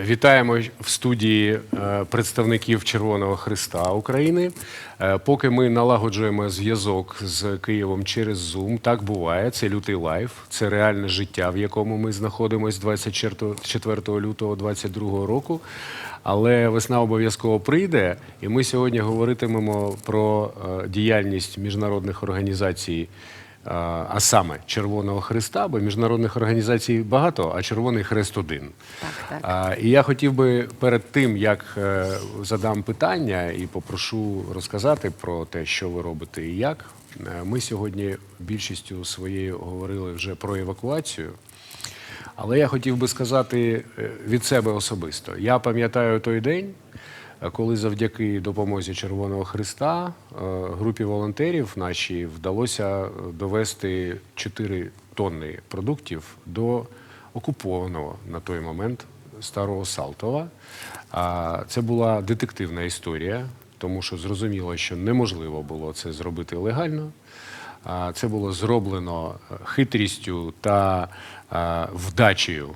Вітаємо в студії е, представників Червоного Христа України. Е, Поки ми налагоджуємо зв'язок з Києвом через Zoom, так буває. Це лютий лайф, це реальне життя, в якому ми знаходимося 24 лютого 2022 року. Але весна обов'язково прийде, і ми сьогодні говоритимемо про е, діяльність міжнародних організацій. А, саме Червоного Христа, бо міжнародних організацій багато, а Червоний Хрест один. Так, так. І я хотів би перед тим, як е, задам питання і попрошу розказати про те, що ви робите і як. е, Ми сьогодні більшістю своєю говорили вже про евакуацію. Але я хотів би сказати е, від себе особисто. Я пам'ятаю той день, коли завдяки допомозі Червоного Христа е, групі волонтерів нашій вдалося е, довести 4 тонни продуктів до окупованого на той момент старого Салтова. Це була детективна історія, тому що зрозуміло, що неможливо було це зробити легально. Це було зроблено е, хитрістю та вдачею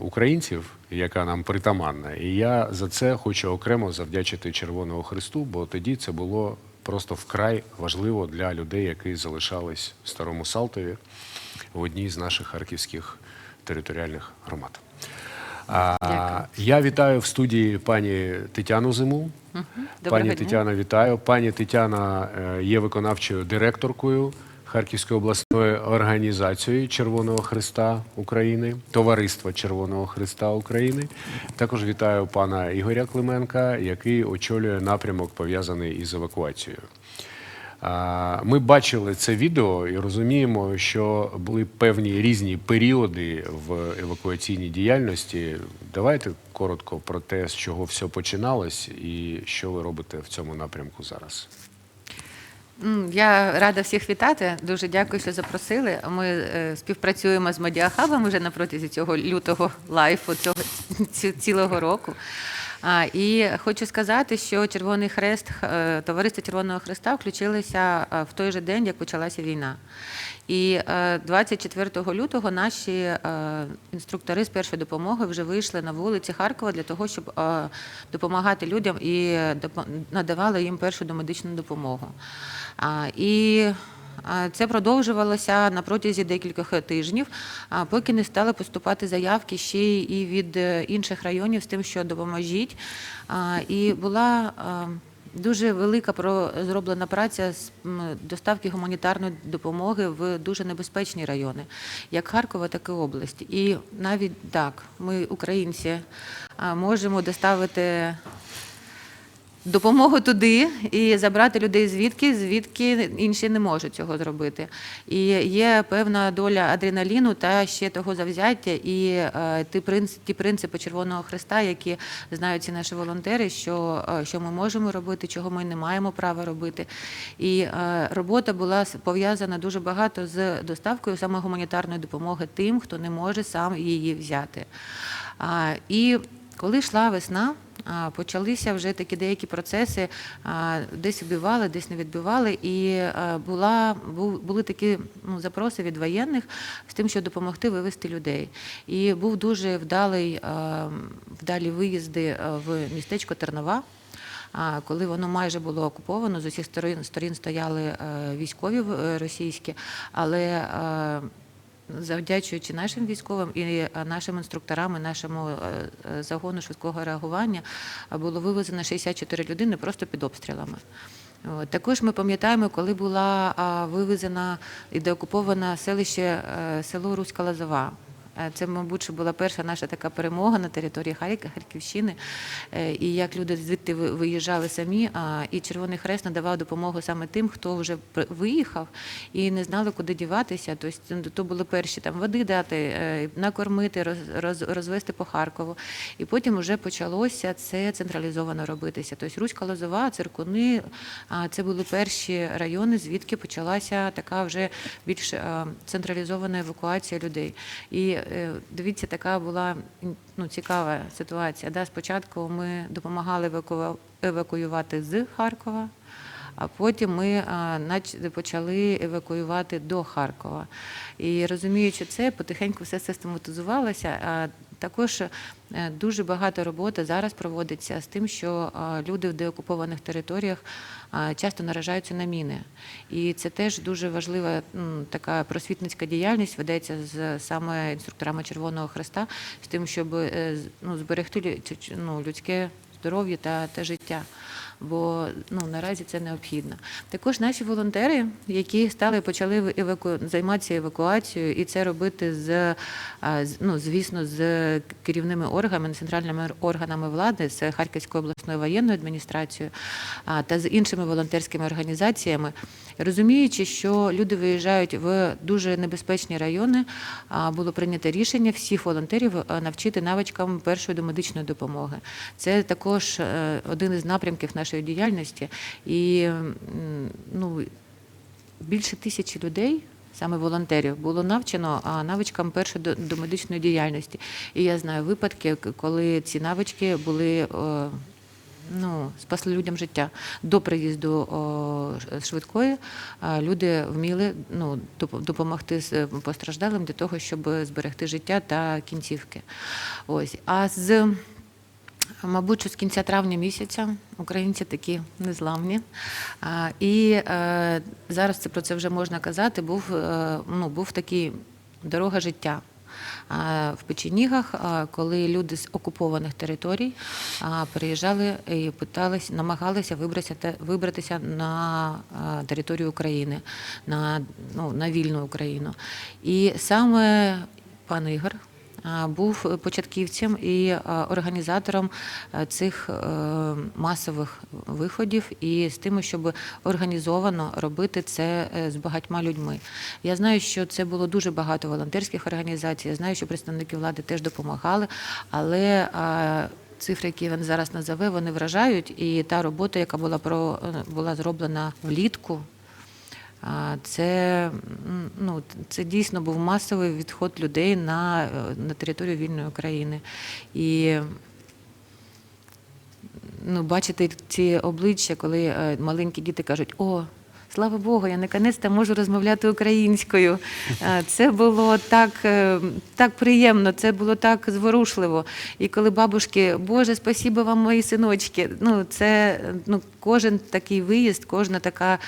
українців, яка нам притаманна. І я за це хочу окремо завдячити Червоного Христу, бо тоді це було просто вкрай важливо для людей, які залишались в Старому Салтові в одній з наших харківських територіальних громад. А, я вітаю в студії пані Тетяну Зиму. Доброго Пані дня. Тетяна, вітаю. Пані Тетяна е, є виконавчою директоркою Харківської обласної організації Червоного Христа України, Товариства Червоного Христа України. Також вітаю пана Ігоря Клименка, який очолює напрямок пов'язаний із евакуацією. Ми бачили це відео і розуміємо, що були певні різні періоди в евакуаційній діяльності. Давайте коротко про те, з чого все починалось, і що ви робите в цьому напрямку зараз. Я рада всіх вітати. Дуже дякую, що запросили. Ми е, співпрацюємо з Медіахабом вже на протязі цього лютого лайфу, цього цілого року. І хочу сказати, що Червоний Хрест, е, товариство Червоного Хреста включилися е, в той же день, як почалася війна. І е, 24 лютого наші е, інструктори з першої допомоги вже вийшли на вулиці Харкова для того, щоб е, допомагати людям і надавали їм першу домедичну допомогу. І це продовжувалося на протязі декількох тижнів, поки не стали поступати заявки ще і від е, інших районів з тим, що допоможіть. І була дуже велика зроблена праця з доставки гуманітарної допомоги в дуже небезпечні райони, як Харкова, так і області. І навіть так, ми, українці, можемо доставити допомогу туди і забрати людей звідки, звідки інші не можуть цього зробити. І є певна доля адреналіну та ще того завзяття, і е, ті, принц- ті принципи Червоного Христа, які знають ці наші волонтери, що, е, що ми можемо робити, чого ми не маємо права робити. І е, робота була пов'язана дуже багато з доставкою саме гуманітарної допомоги тим, хто не може сам її взяти. І коли йшла весна, почалися вже такі деякі процеси, десь відбивали, десь не відбивали. І була, були такі ну, запроси від воєнних з тим, щоб допомогти вивезти людей. І був дуже вдалий, вдалі виїзди в містечко Тернова. Коли воно майже було окуповано, з усіх сторін, сторін стояли е, військові е, російські, але е, завдячуючи нашим військовим і е, нашим інструкторам, і нашому е, е, загону швидкого реагування, було вивезено 64 людини просто під обстрілами. Також ми пам'ятаємо, коли була вивезена і деокупована селище село Руська Лозова. Е, Це, мабуть, була перша наша така перемога на території Харк- Харківщини. Е, І як люди звідти виїжджали самі, і Червоний Хрест надавав допомогу саме тим, хто вже виїхав і не знали, куди діватися. Тобто то були перші там води дати, е, накормити, роз- роз- розвести по Харкову. І потім вже почалося це централізовано робитися. Тобто Руська Лозова, Циркуни, це були перші райони, звідки почалася така вже більш централізована евакуація людей. І дивіться, така була ну, цікава ситуація. Да? Спочатку ми допомагали евакуювати з Харкова. А потім ми почали евакуювати до Харкова. І розуміючи це, потихеньку все систематизувалося. Також е, дуже багато роботи зараз проводиться з тим, що е, люди в деокупованих територіях е, часто наражаються на міни. І це теж дуже важлива така просвітницька діяльність ведеться з саме інструкторами Червоного Хреста, з тим, щоб ну, зберегти ну, людське здоров'я та, та життя. Бо ну наразі це необхідно. Також наші волонтери, які стали почали еваку... займатися евакуацією, і це робити з ну, звісно, з керівними органами, центральними органами влади, з Харківською обласною воєнною адміністрацією та з іншими волонтерськими організаціями, розуміючи, що люди виїжджають в дуже небезпечні райони, було прийнято рішення всіх волонтерів навчити навичкам першої домедичної допомоги. Це також е, один із напрямків нашої діяльності. І ну, більше тисячі людей. Саме волонтерів було навчено навичкам першої до- домедичної діяльності. І я знаю випадки, коли ці навички були е, ну, спасли людям життя. До приїзду швидкої а, люди вміли ну, допомогти з- постраждалим для того, щоб зберегти життя та кінцівки. Ось. А з Мабуть, що з кінця травня місяця українці такі незламні. І е, зараз це про це вже можна казати. Був, е, ну, був такий дорога життя. В печенігах, коли люди з окупованих територій приїжджали і питались, намагалися вибратися, вибратися на територію України, на, ну, на вільну Україну. І саме пан Ігор, був початківцем і організатором цих е, масових виходів і з тим, щоб організовано робити це е, з багатьма людьми. Я знаю, що це було дуже багато волонтерських організацій. Я знаю, що представники влади теж допомагали, але Цифри, які він зараз назове, вони вражають. І та робота, яка була про була зроблена влітку, Це, ну, це дійсно був масовий відход людей на, е, на територію вільної України. І ну, бачити ці обличчя, коли е, маленькі діти кажуть, о, слава Богу, я наконець-то можу розмовляти українською. Е, Це було так, е, так приємно, це було так зворушливо. І коли бабушки, Боже, спасибо вам, мої синочки. Ну, це ну, кожен такий виїзд, кожна така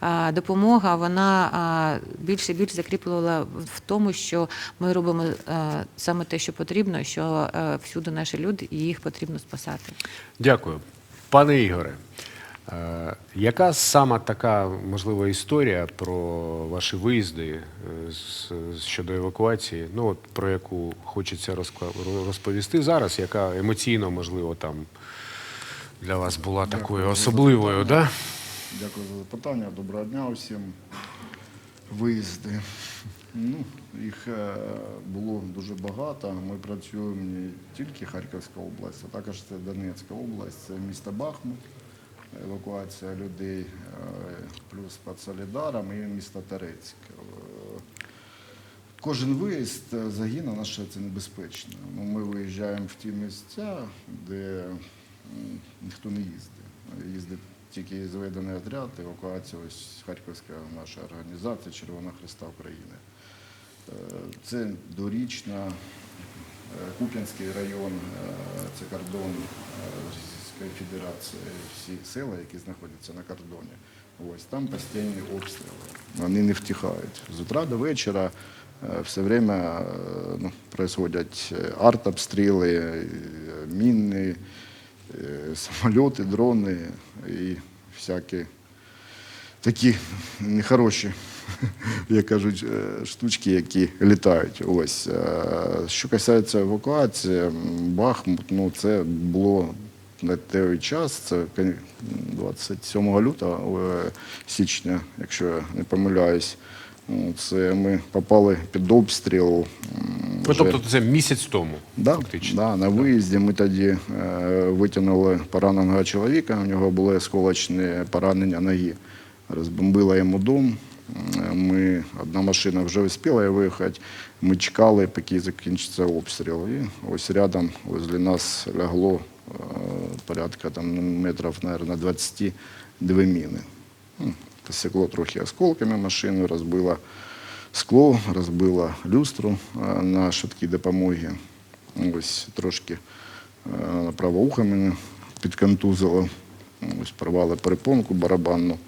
а, допомога, вона а, більше і більше закріплювала в тому, що ми робимо а, саме те, що потрібно, що а, всюди наші люди, і їх потрібно спасати. Дякую. Пане Ігоре, е, яка сама така можлива історія про ваші виїзди е, щодо евакуації, ну от про яку хочеться розповісти зараз, яка емоційно, можливо, там для вас була такою за особливою, запитання. да? Дякую за запитання. Доброго дня усім. Виїзди. Ну, їх е, було дуже багато. Ми працюємо не тільки Харківська область, а також це Донецька область, це місто Бахмут, евакуація людей, е, плюс під Солідаром і місто Торецьк. Е, Кожен виїзд е, загін, на що це небезпечно. Ну, ми виїжджаємо в ті місця, де ніхто не їздить. Їздить тільки зведений отряд, евакуація ось Харківська наша організація Червона Христа України. Це дорічна, Куп'янський район, це кордон е, Російської Федерації, всі села, які знаходяться на кордоні. Ось там постійні обстріли. Вони не втихають. З утра до вечора е, все время е, ну, происходять е, артобстріли, міни, самольоти, дрони і всякі такі нехороші, як кажуть, штучки, які літають. Ось. Що касається евакуації, Бахмут, ну це було на той час, це 27 лютого, е, січня, якщо я не помиляюсь. Ну, Це ми попали під обстріл. Ну, тобто це місяць тому, Да, фактично. да, на виїзді ми тоді е, витягнули пораненого чоловіка, у нього були осколочні поранення ноги. Розбомбила йому дом. Е, Ми, одна машина вже успіла виїхати. Ми чекали, поки закінчиться обстріл. І ось рядом возле нас лягло порядка там, метрів, мабуть, 22 міни. Ну, Посекло трохи осколками машину, розбило скло, розбила люстру е, на швидкій допомогі. Ось трошки е, праве ухо мене підконтузило. Ось порвали перепонку барабанну.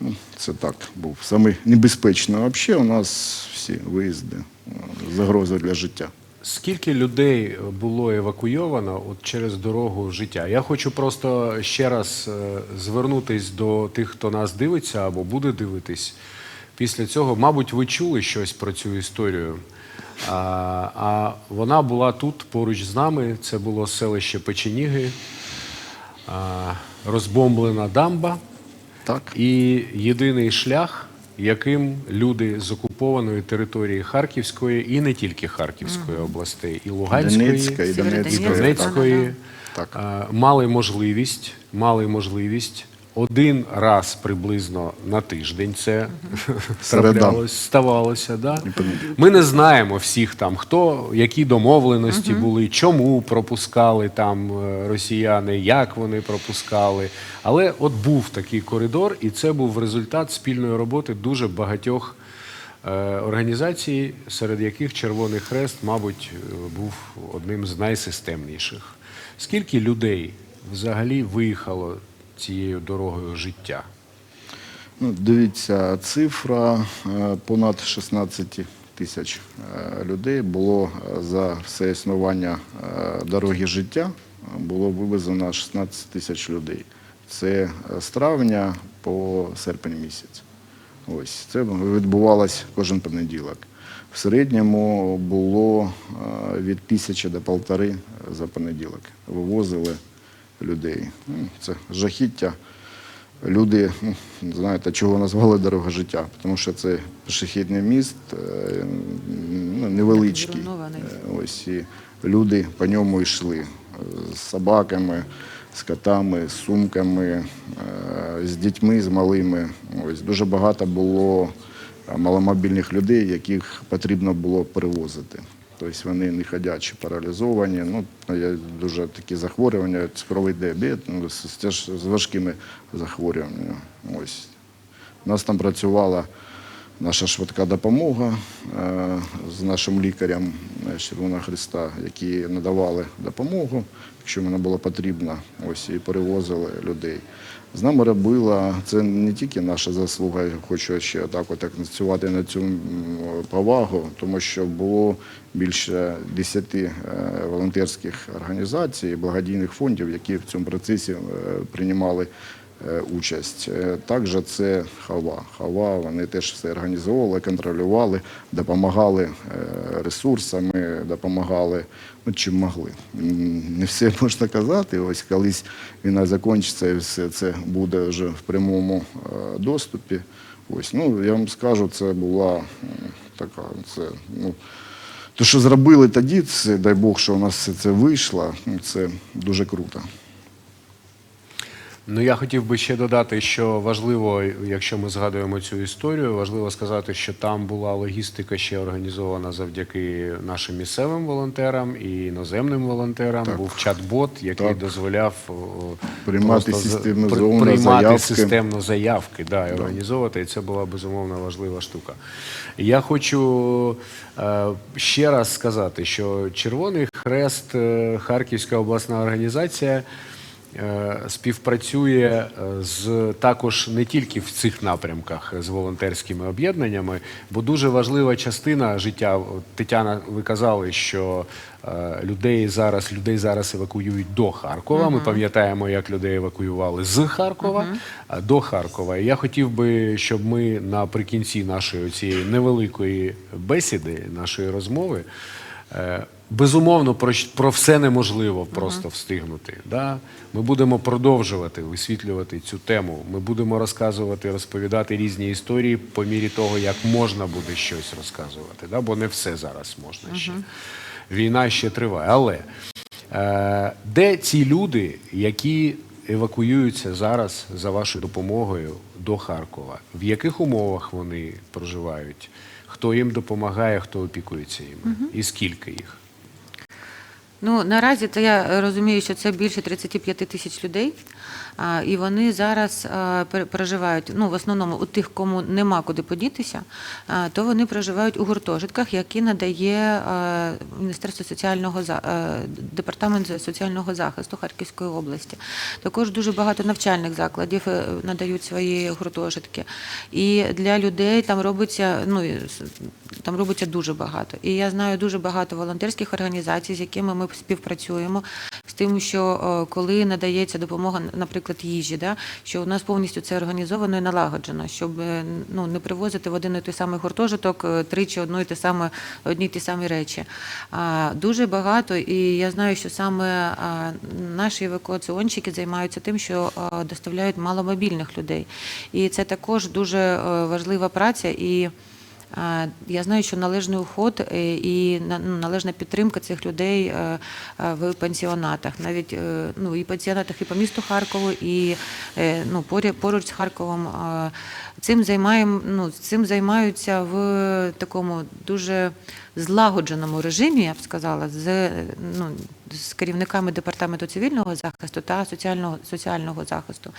Ну, це так був. Саме небезпечно. Взагалі у нас всі виїзди, е, загроза для життя. Скільки людей було евакуйовано от через дорогу життя? Я хочу просто ще раз е, звернутись до тих, хто нас дивиться або буде дивитись. Після цього, мабуть, ви чули щось про цю історію. А, а вона була тут поруч з нами. Це було селище Печеніги, а, розбомблена дамба. Так. І єдиний шлях, яким люди з окупованої території Харківської і не тільки Харківської областей, і Луганської, Донецька і і Донецької Так. мали можливість, мали можливість один раз приблизно на тиждень це траплялось, ставалося. Да? Ми не знаємо всіх там, хто, які домовленості були, чому пропускали там е, росіяни, як вони пропускали. Але от був такий коридор, і це був результат спільної роботи дуже багатьох е, організацій, серед яких Червоний Хрест, мабуть, е, був одним з найсистемніших. Скільки людей взагалі виїхало цією дорогою життя? Ну, дивіться, цифра е, понад 16 тисяч е, людей було е, за все існування дороги життя. Було вивезено 16 тисяч людей. Це з травня по серпень місяць. Ось це відбувалось кожен понеділок. В середньому було від тисячі до полтори за понеділок. Вивозили людей. Ну, Це жахіття. Люди, ну, знаєте, чого назвали дорога життя, тому що це пішохідний міст, е, ну, невеличкий. Е, Ось і люди по ньому йшли е, з собаками, з котами, з сумками, з дітьми, з малими. Ось дуже багато було маломобільних людей, яких потрібно було перевозити. Тобто вони не ходячі, паралізовані. Ну, є дуже такі захворювання, цукровий діабет, ну, з, з, з важкими захворюваннями. Ось. У нас там працювала наша швидка допомога е, з нашим лікарем е, Червоного Христа, які надавали допомогу, якщо вона була потрібна, ось і перевозили людей. З нами робила це не тільки наша заслуга, я хочу ще так от акцентувати на цю повагу, тому що було більше 10 е, волонтерських організацій, благодійних фондів, які в цьому процесі приймали участь. Е, Також це хава. Хава вони теж все організовували, контролювали, допомагали е, ресурсами, допомагали ну, чим могли. Не все можна казати. Ось колись війна закінчиться і все це буде вже в прямому е, доступі. Ось, ну, я вам скажу, це була така, це, ну, те, що зробили тоді, це, дай Бог, що у нас це вийшло, ну, це дуже круто. Ну, я хотів би ще додати, що важливо, якщо ми згадуємо цю історію, важливо сказати, що там була логістика ще організована завдяки нашим місцевим волонтерам і іноземним волонтерам. Так. Був чат-бот, який Так. дозволяв Приймати системно приймати заявки. системно заявки, да, і організовувати. І це була безумовно важлива штука. Я хочу е, ще раз сказати, що Червоний Хрест, е, Харківська обласна організація. Е, Співпрацює е, з також не тільки в цих напрямках з волонтерськими об'єднаннями, бо дуже важлива частина життя. Тетяна, ви казали, що е, людей зараз людей зараз евакуюють до Харкова. Ми пам'ятаємо, як людей евакуювали з Харкова а, до Харкова. І я хотів би, щоб ми наприкінці нашої цієї невеликої бесіди, нашої розмови. Е, Безумовно, про, про все неможливо просто встигнути. Да? Ми будемо продовжувати висвітлювати цю тему. Ми будемо розказувати, розповідати різні історії по мірі того, як можна буде щось розказувати. Да? Бо не все зараз можна ще. Війна ще триває. Але е, де ці люди, які евакуюються зараз за вашою допомогою до Харкова? В яких умовах вони проживають? Хто їм допомагає, хто опікується їм? І скільки їх? Ну наразі то я розумію, що це більше 35 тисяч людей, і вони зараз проживають. Ну в основному у тих, кому нема куди подітися, то вони проживають у гуртожитках, які надає Міністерство соціального а, департамент соціального захисту Харківської області. Також дуже багато навчальних закладів е, надають свої гуртожитки. І для людей там робиться ну там робиться дуже багато. І я знаю дуже багато волонтерських організацій, з якими ми співпрацюємо. З тим, що е, коли надається допомога, наприклад, їжі, да, що у нас повністю це організовано і налагоджено, щоб е, ну, не привозити в один і той самий гуртожиток е, тричі одно і те саме, одні й ті самі речі. А, Дуже багато, і я знаю, що саме наші евакуаціонщики займаються тим, що доставляють маломобільних людей. І це також дуже важлива праця. І Я знаю, що належний уход е, і ну, належна підтримка цих людей е, е, в пансіонатах, навіть ну, і пансіонатах і по місту Харкову, і ну, поруч з Харковом. Цим займаємо, ну, цим займаються в такому дуже злагодженому режимі, я б сказала, з, ну, з керівниками департаменту цивільного захисту та соціального, соціального захисту.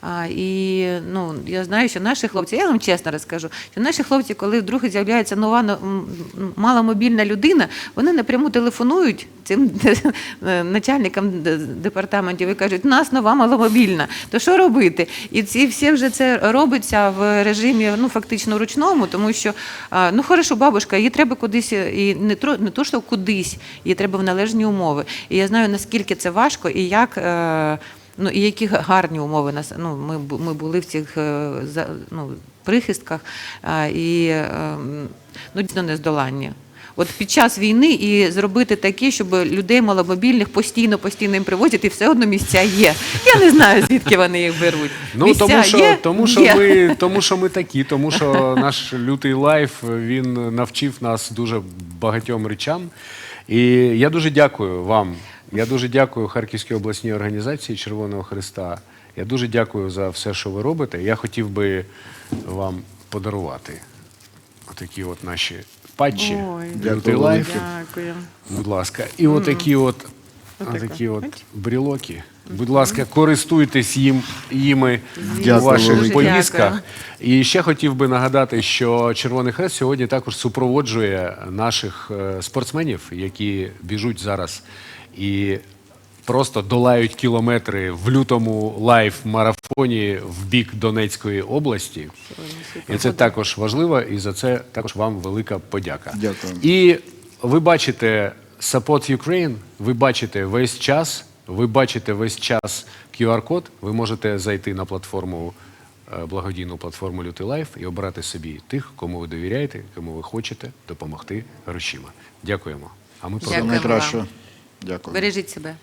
А, і ну, я знаю, що наші хлопці, я вам чесно розкажу, що наші хлопці, коли вдруг з'являється нова маломобільна людина, вони напряму телефонують цим начальникам департаментів і кажуть, нас нова маломобільна, то що робити? І ці всі вже це робиться в режимі ну, фактично ручному, тому що ну хорошо, бабушка, їй треба кудись, і не, тро- не то, що кудись, їй треба в належні умови. І я знаю, наскільки це важко і як. е, Ну і які гарні умови нас. Ну, ми, ми були в цих е, ну, прихистках і е, м, ну, дійсно нездоланні. От під час війни і зробити таке, щоб людей маломобільних постійно, постійно їм привозять, і все одно місця є. Я не знаю, звідки вони їх беруть. Ну місця тому що, є? тому, що Є. ми, тому що ми такі, тому що наш лютий лайф він навчив нас дуже багатьом речам. І я дуже дякую вам. Я дуже дякую Харківській обласній організації Червоного Христа. Я дуже дякую за все, що ви робите. Я хотів би вам подарувати отакі от наші патчі. Дякую. Будь ласка. І отакі от, отакі от брілоки. Будь ласка, користуйтесь їм, їми у ваших поїздках. І ще хотів би нагадати, що Червоний Хрест сьогодні також супроводжує наших е, спортсменів, які біжуть зараз і просто долають кілометри в лютому лайф-марафоні в бік Донецької області. І це також важливо, і за це також вам велика подяка. Дякую. І ви бачите Support Ukraine, ви бачите весь час, ви бачите весь час QR-код, ви можете зайти на платформу, е, благодійну платформу Лютий Лайф і обрати собі тих, кому ви довіряєте, кому ви хочете допомогти грошима. Дякуємо. А ми продовжуємо. Дякую. Бережіть себе.